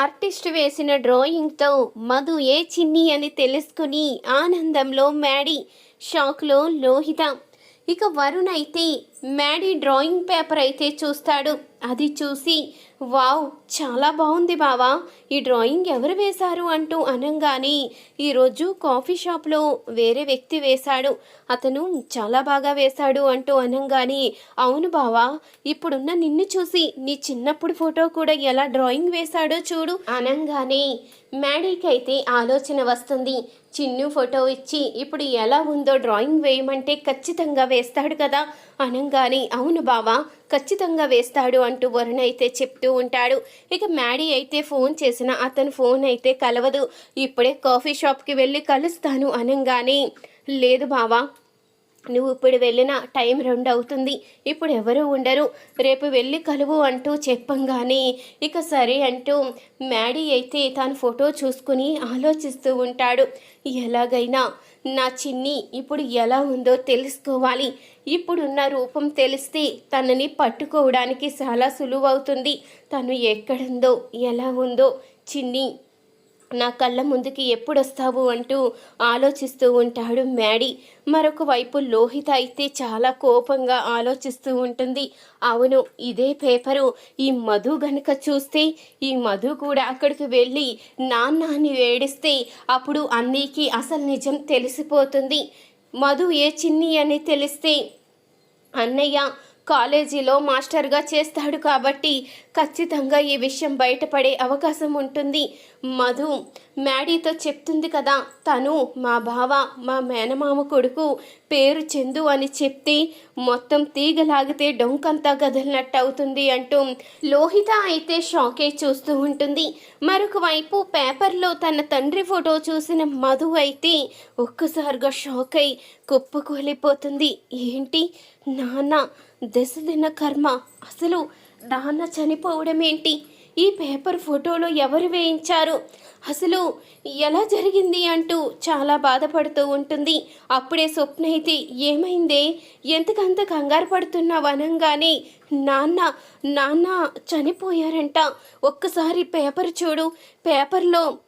Artist వేసిన డ్రాయింగ్తో మధు ఏ చిన్ని అని తెలుసుకుని ఆనందంలో మ్యాడీ షాక్లో లోహిత. ఇక వరుణ్ అయితే మ్యాడీ డ్రాయింగ్ పేపర్ అయితే చూస్తాడు. అది చూసి వావ్ చాలా బాగుంది బావా. ఈ డ్రాయింగ్ ఎవరు వేశారు? అంటూ అనగానే ఈరోజు కాఫీ షాప్లో వేరే వ్యక్తి వేశాడు. అతను చాలా బాగా వేశాడు అంటూ అనంగానే అవును బావా ఇప్పుడున్న నిన్ను చూసి నీ చిన్నప్పుడు ఫోటో కూడా ఎలా డ్రాయింగ్ వేశాడో చూడు అనంగానే మ్యాడీకి అయితే ఆలోచన వస్తుంది. చిన్ను ఫోటో ఇచ్చి ఇప్పుడు ఎలా ఉందో డ్రాయింగ్ వేయమంటే ఖచ్చితంగా వేస్తాడు కదా అనంగానే అవును బావా ఖచ్చితంగా వేస్తాడు అంటూ వరుణ్ అయితే చెప్తూ ఉంటాడు. ఇక మ్యాడీ అయితే ఫోన్ చేసిన అతను ఫోన్ అయితే కలవదు. ఇప్పుడే కాఫీ షాప్కి వెళ్ళి కలుస్తాను అనంగానే లేదు బావా నువ్వు ఇప్పుడు వెళ్ళిన టైం రెండు అవుతుంది. ఇప్పుడు ఎవరు ఉండరు. రేపు వెళ్ళి కలువు అంటూ చెప్పంగానే ఇక సరే అంటూ మ్యాడీ అయితే తాను ఫోటో చూసుకుని ఆలోచిస్తూ ఉంటాడు. ఎలాగైనా నా చిన్ని ఇప్పుడు ఎలా ఉందో తెలుసుకోవాలి. ఇప్పుడున్న రూపం తెలిస్తే తనని పట్టుకోవడానికి చాలా సులువవుతుంది. తను ఎక్కడుందో ఎలా ఉందో చిన్ని నా కళ్ళ ముందుకి ఎప్పుడొస్తావు అంటూ ఆలోచిస్తూ ఉంటాడు మ్యాడీ. మరొక వైపు లోహిత అయితే చాలా కోపంగా ఆలోచిస్తూ ఉంటుంది. అవును ఇదే పేపరు. ఈ మధు గనుక చూస్తే ఈ మధు కూడా అక్కడికి వెళ్ళి నాన్నని వేడిస్తే అప్పుడు అన్నీకి అసలు నిజం తెలిసిపోతుంది. మధు ఏ చిన్ని అని తెలిస్తే అన్నయ్య కాలేజీలో మాస్టర్గా చేస్తాడు కాబట్టి ఖచ్చితంగా ఈ విషయం బయటపడే అవకాశం ఉంటుంది. మధు మ్యాడీతో చెప్తుంది కదా తను మా బావ మా మేనమామ కొడుకు పేరు చందు అని చెప్తే మొత్తం తీగలాగితే డొంకంతా కదిలినట్టు అవుతుంది అంటూ లోహిత అయితే షాకే చూస్తూ ఉంటుంది. మరొక వైపు పేపర్లో తన తండ్రి ఫోటో చూసిన మధు అయితే ఒక్కసారిగా షాక్ అయి కుప్పకూలిపోతుంది. ఏంటి నాన్న దశదిన కర్మ. అసలు నాన్న చనిపోవడం ఏంటి ఈ పేపర్ ఫోటోలో ఎవరు వేయించారు? అసలు ఎలా జరిగింది అంటూ చాలా బాధపడుతూ ఉంటుంది. అప్పుడే స్వప్న అయితే ఏమైందే? ఎంతకంత కంగారు పడుతున్నావు వనంగానే నాన్న నాన్న చనిపోయారంట. ఒక్కసారి పేపర్ చూడు. పేపర్లో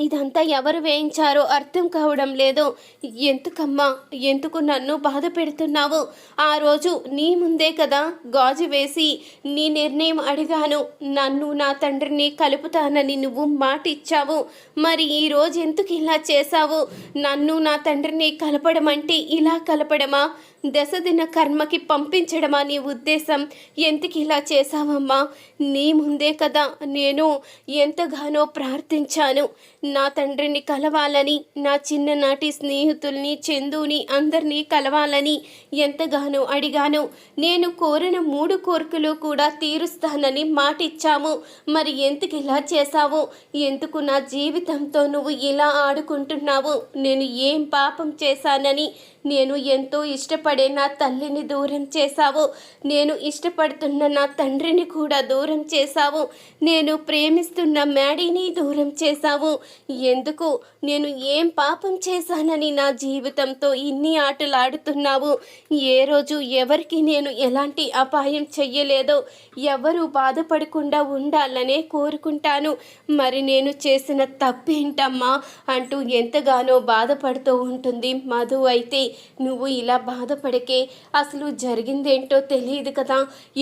ఇదంతా ఎవరు వేయించారో అర్థం కావడం లేదు. ఎందుకమ్మా? ఎందుకు నన్ను బాధ పెడుతున్నావు? ఆ రోజు నీ ముందే కదా గాజు వేసి నీ నిర్ణయం అడిగాను. నన్ను నా తండ్రిని కలుపుతానని నువ్వు మాట ఇచ్చావు మరి ఈ రోజు ఎందుకు ఇలా చేశావు? నన్ను నా తండ్రిని కలపడం అంటే ఇలా కలపడమా? దశదిన కర్మకి పంపించడమా నీ ఉద్దేశం? ఎందుకు ఇలా చేశావమ్మా? నీ ముందే కదా నేను ఎంతగానో ప్రార్థించాను. నా తండ్రిని కలవాలని నా చిన్ననాటి స్నేహితుల్ని చందుని అందరినీ కలవాలని ఎంతగానో అడిగాను. నేను కోరిన మూడు కోరికలు కూడా తీరుస్తానని మాటిచ్చాము. మరి ఎందుకు ఇలా చేశావు? ఎందుకు నా జీవితంతో నువ్వు ఇలా ఆడుకుంటున్నావు? నేను ఏం పాపం చేశానని నేను ఎంతో ఇష్టపడే నా తల్లిని దూరం చేశావు. నేను ఇష్టపడుతున్న నా తండ్రిని కూడా దూరం చేశావు. నేను ప్రేమిస్తున్న మ్యాడీని దూరం చేశావు. ఎందుకు? నేను ఏం పాపం చేశానని నా జీవితంతో ఇన్ని ఆటలాడుతున్నావు. ఏ రోజు ఎవరికి నేను ఎలాంటి అపాయం చెయ్యలేదో ఎవరు బాధపడకుండా ఉండాలనే కోరుకుంటాను. మరి నేను చేసిన తప్పేంటమ్మా? అంటూ ఎంతగానో బాధపడుతూ ఉంటుంది మధు అయితే. నువ్వు ఇలా బాధపడకే అసలు జరిగిందేంటో తెలియదు కదా.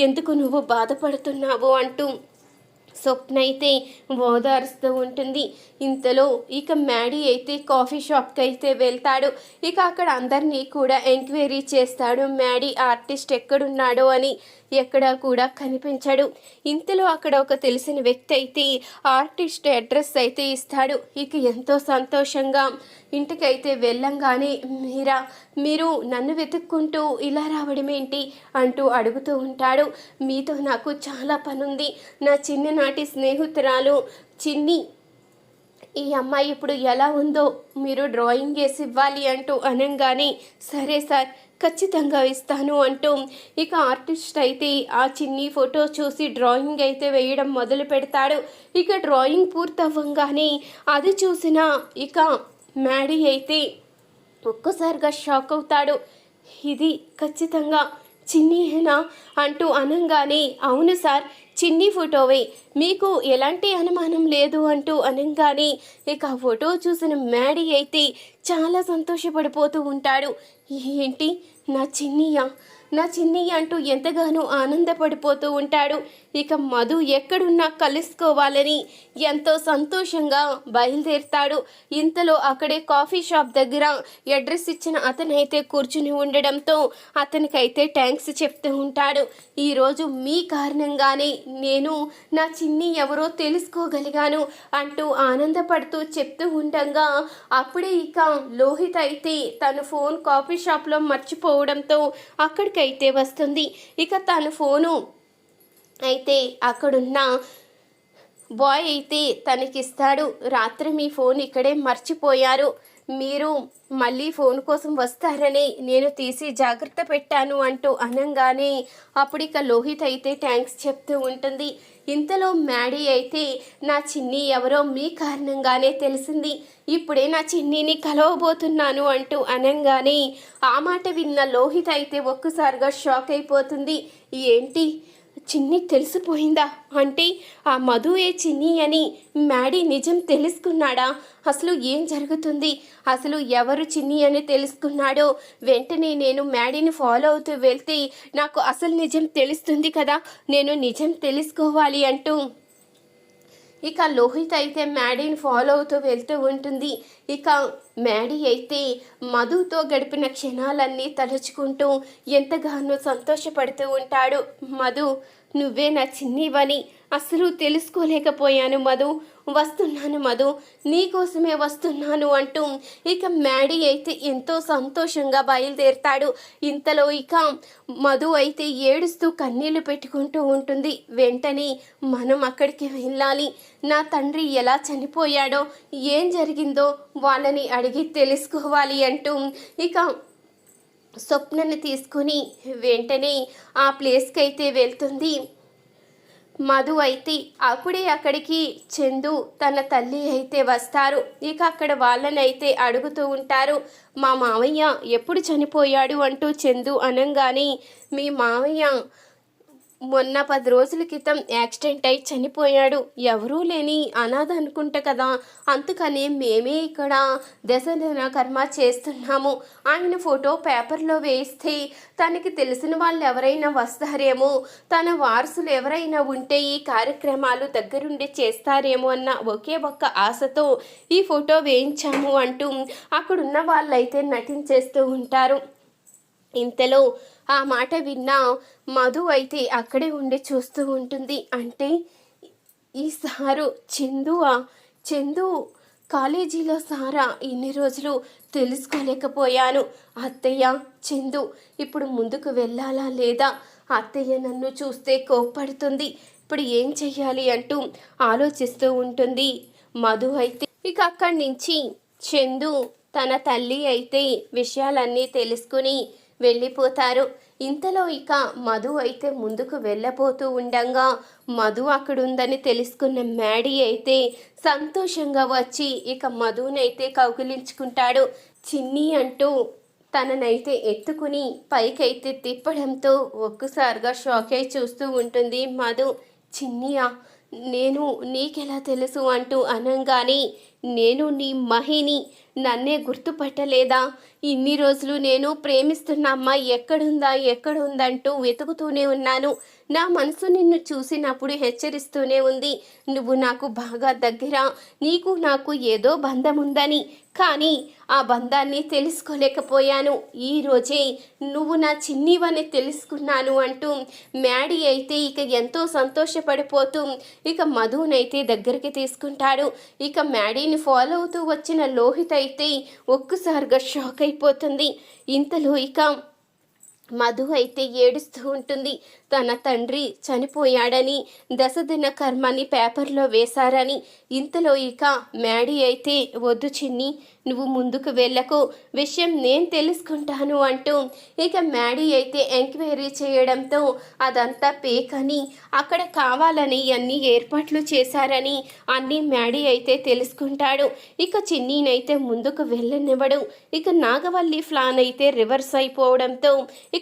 ఎందుకు నువ్వు బాధపడుతున్నావు అంటూ స్వప్న అయితే ఓదారుస్తూ ఉంటుంది. ఇంతలో ఇక మ్యాడీ అయితే కాఫీ షాప్కి అయితే వెళ్తాడు. ఇక అక్కడ అందరినీ కూడా ఎంక్వైరీ చేస్తాడు మ్యాడీ ఆర్టిస్ట్ ఎక్కడున్నాడో అని. ఎక్కడా కూడా కనిపించడు. ఇంతలో అక్కడ ఒక తెలిసిన వ్యక్తి అయితే ఆర్టిస్ట్ అడ్రస్ అయితే ఇస్తాడు. ఇక ఎంతో సంతోషంగా ఇంటికైతే వెళ్ళంగానే మీరా మీరు నన్ను వెతుక్కుంటూ ఇలా రావడం ఏంటి? అంటూ అడుగుతూ ఉంటాడు. మీతో నాకు చాలా పనుంది. నా చిన్ననాటి స్నేహితురాలు చిన్ని ఈ అమ్మాయి ఇప్పుడు ఎలా ఉందో మీరు డ్రాయింగ్ వేసి ఇవ్వాలి అంటూ అనగానే సరే సార్ ఖచ్చితంగా ఇస్తాను అంటూ ఇక ఆర్టిస్ట్ అయితే ఆ చిన్ని ఫోటో చూసి డ్రాయింగ్ అయితే వేయడం మొదలు పెడతాడు. ఇక డ్రాయింగ్ పూర్తవ్వంగానే అది చూసిన ఇక మ్యాడీ అయితే ఒక్కసారిగా షాక్ అవుతాడు. ఇది ఖచ్చితంగా చిన్నీహేనా అంటూ అనంగానే అవును సార్ చిన్ని ఫోటోవే మీకు ఎలాంటి అనుమానం లేదు అంటూ అనగానే ఇక ఆ ఫోటో చూసిన మ్యాడీ అయితే చాలా సంతోషపడిపోతూ ఉంటాడు. ఏంటి? నా చిన్నియా? నా చిన్ని అంటూ ఎంతగానో ఆనందపడిపోతూ ఉంటాడు. ఇక మధు ఎక్కడున్నా కలుసుకోవాలని ఎంతో సంతోషంగా బయలుదేరుతాడు. ఇంతలో అక్కడే కాఫీ షాప్ దగ్గర అడ్రస్ ఇచ్చిన అతనైతే కూర్చుని ఉండడంతో అతనికైతే థ్యాంక్స్ చెప్తూ ఉంటాడు. ఈరోజు మీ కారణంగానే నేను నా చిన్ని ఎవరో తెలుసుకోగలిగాను అంటూ ఆనందపడుతూ చెప్తూ ఉండగా అప్పుడే ఇక లోహిత్ అయితే తన ఫోన్ కాఫీ షాప్లో మర్చిపోవడంతో అక్కడికి అయితే వస్తుంది. ఇక తను ఫోను. అయితే అక్కడున్న బాయ్ అయితే తనకిస్తాడు. రాత్రి మీ ఫోన్ ఇక్కడే మర్చిపోయారు. మీరు మళ్ళీ ఫోన్ కోసం వస్తారని నేను తీసి జాగ్రత్త పెట్టాను అంటూ అనంగానే అప్పుడు ఇక లోహిత్ అయితే థ్యాంక్స్ చెప్తూ ఉంటుంది. ఇంతలో మ్యాడీ అయితే నా చిన్ని ఎవరో మీ కారణంగానే తెలిసింది. ఇప్పుడే నా చిన్నిని కలవబోతున్నాను అంటూ అనంగానే ఆ మాట విన్న లోహిత్ అయితే ఒక్కసారిగా షాక్ అయిపోతుంది. ఏంటి? చిన్ని తెలిసిపోయిందా? అంటే ఆ మధువే చిన్ని అని మ్యాడీ నిజం తెలుసుకున్నాడా? అసలు ఏం జరుగుతుంది? అసలు ఎవరు చిన్ని అని తెలుసుకున్నాడో? వెంటనే నేను మ్యాడీని ఫాలో అవుతూ వెళ్తే నాకు అసలు నిజం తెలుస్తుంది కదా? నేను నిజం తెలుసుకోవాలి అంటూ ఇక లోహిత్ అయితే మ్యాడీని ఫాలో అవుతూ వెళ్తూ ఉంటుంది. ఇక మ్యాడీ అయితే మధుతో గడిపిన క్షణాలన్నీ తలుచుకుంటూ ఎంతగానో సంతోషపడుతూ ఉంటాడు. మధు నువ్వే నా చిన్నివని అసలు తెలుసుకోలేకపోయాను మధు. వస్తున్నాను మధు. నీకోసమే వస్తున్నాను అంటూ ఇక మ్యాడీ అయితే ఎంతో సంతోషంగా బయలుదేరుతాడు. ఇంతలో ఇక మధు అయితే ఏడుస్తూ కన్నీళ్ళు పెట్టుకుంటూ ఉంటుంది. వెంటనే మనం అక్కడికి వెళ్ళాలి. నా తండ్రి ఎలా చనిపోయాడో ఏం జరిగిందో వాళ్ళని అడిగి తెలుసుకోవాలి అంటూ ఇక స్వప్నని తీసుకుని వెంటనే ఆ ప్లేస్కి అయితే వెళ్తుంది. మధు అయితే అప్పుడే అక్కడికి చందు తన తల్లి అయితే వస్తారు. ఇక అక్కడ వాళ్ళనైతే అడుగుతూ ఉంటారు మా మావయ్య ఎప్పుడు చనిపోయాడు? అంటూ చందు అనంగానే మీ మావయ్య మొన్న పది రోజుల క్రితం యాక్సిడెంట్ అయి చనిపోయాడు. ఎవరూ లేని అనాథ అనుకుంటా కదా. అందుకనే మేమే ఇక్కడ దశ కర్మ చేస్తున్నాము. ఆయన ఫోటో పేపర్లో వేస్తే తనకి తెలిసిన వాళ్ళు ఎవరైనా వస్తారేమో తన వారసులు ఎవరైనా ఉంటే ఈ కార్యక్రమాలు దగ్గరుండి చేస్తారేమో అన్న ఒకే ఒక్క ఆశతో ఈ ఫోటో వేయించాము అంటూ అక్కడున్న వాళ్ళైతే నటించేస్తూ ఉంటారు. ఇంతలో ఆ మాట విన్నా మధు అయితే అక్కడే ఉండి చూస్తూ ఉంటుంది. అంటే ఈ సారు చందువా? చందు కాలేజీలో సారా ఇన్ని రోజులు తెలుసుకోలేకపోయాను. అత్తయ్య చందు ఇప్పుడు ముందుకు వెళ్ళాలా లేదా? అత్తయ్య నన్ను చూస్తే కోప్పడుతుంది. ఇప్పుడు ఏం చెయ్యాలి అంటూ ఆలోచిస్తూ ఉంటుంది మధు అయితే. ఇక అక్కడి నుంచి చందు తన తల్లి అయితే విషయాలన్నీ తెలుసుకుని వెళ్ళిపోతారు. ఇంతలో ఇక మధు అయితే ముందుకు వెళ్ళబోతూ ఉండంగా మధు అక్కడుందని తెలుసుకున్న మ్యాడీ అయితే సంతోషంగా వచ్చి ఇక మధునైతే కౌగిలించుకుంటాడు. చిన్ని అంటూ తననైతే ఎత్తుకుని పైకైతే తిప్పడంతో ఒక్కసారిగా షాక్ అయి చూస్తూ ఉంటుంది మధు. చిన్నియా నేను నీకెలా తెలుసు అంటూ అనంగానే నేను నీ మహిని. నన్నే గుర్తుపట్టలేదా? ఇన్ని రోజులు నేను ప్రేమిస్తున్న అమ్మాయి ఎక్కడుందా? ఎక్కడుందంటూ వెతుకుతూనే ఉన్నాను. నా మనసు నిన్ను చూసినప్పుడు హెచ్చరిస్తూనే ఉంది. నువ్వు నాకు బాగా దగ్గర. నీకు నాకు ఏదో బంధం ఉందని కానీ ఆ బంధాన్ని తెలుసుకోలేకపోయాను. ఈ రోజే నువ్వు నా చిన్నివని తెలుసుకున్నాను అంటూ మ్యాడీ అయితే ఇక ఎంతో సంతోషపడిపోతూ ఇక మధునైతే దగ్గరికి తీసుకుంటాడు. ఇక మ్యాడీని ఫాలో అవుతూ వచ్చిన లోహిత అయితే ఒక్కసారిగా షాక్ అయిపోతుంది. ఇంతలో ఇక మధు అయితే ఏడుస్తూ ఉంటుంది. తన తండ్రి చనిపోయాడని దశదిన కర్మని పేపర్లో వేశారని. ఇంతలో ఇక మ్యాడీ అయితే వద్దు చిన్ని నువ్వు ముందుకు వెళ్ళకు. విషయం నేను తెలుసుకుంటాను అంటూ ఇక మ్యాడీ అయితే ఎంక్వైరీ చేయడంతో అదంతా పేక్ అని అక్కడ కావాలని అన్ని ఏర్పాట్లు చేశారని అన్ని మ్యాడీ అయితే తెలుసుకుంటాడు. ఇక చిన్నీనైతే ముందుకు వెళ్ళనివ్వడు. ఇక నాగవల్లి ఫ్లాన్ అయితే రివర్స్ అయిపోవడంతో ఇక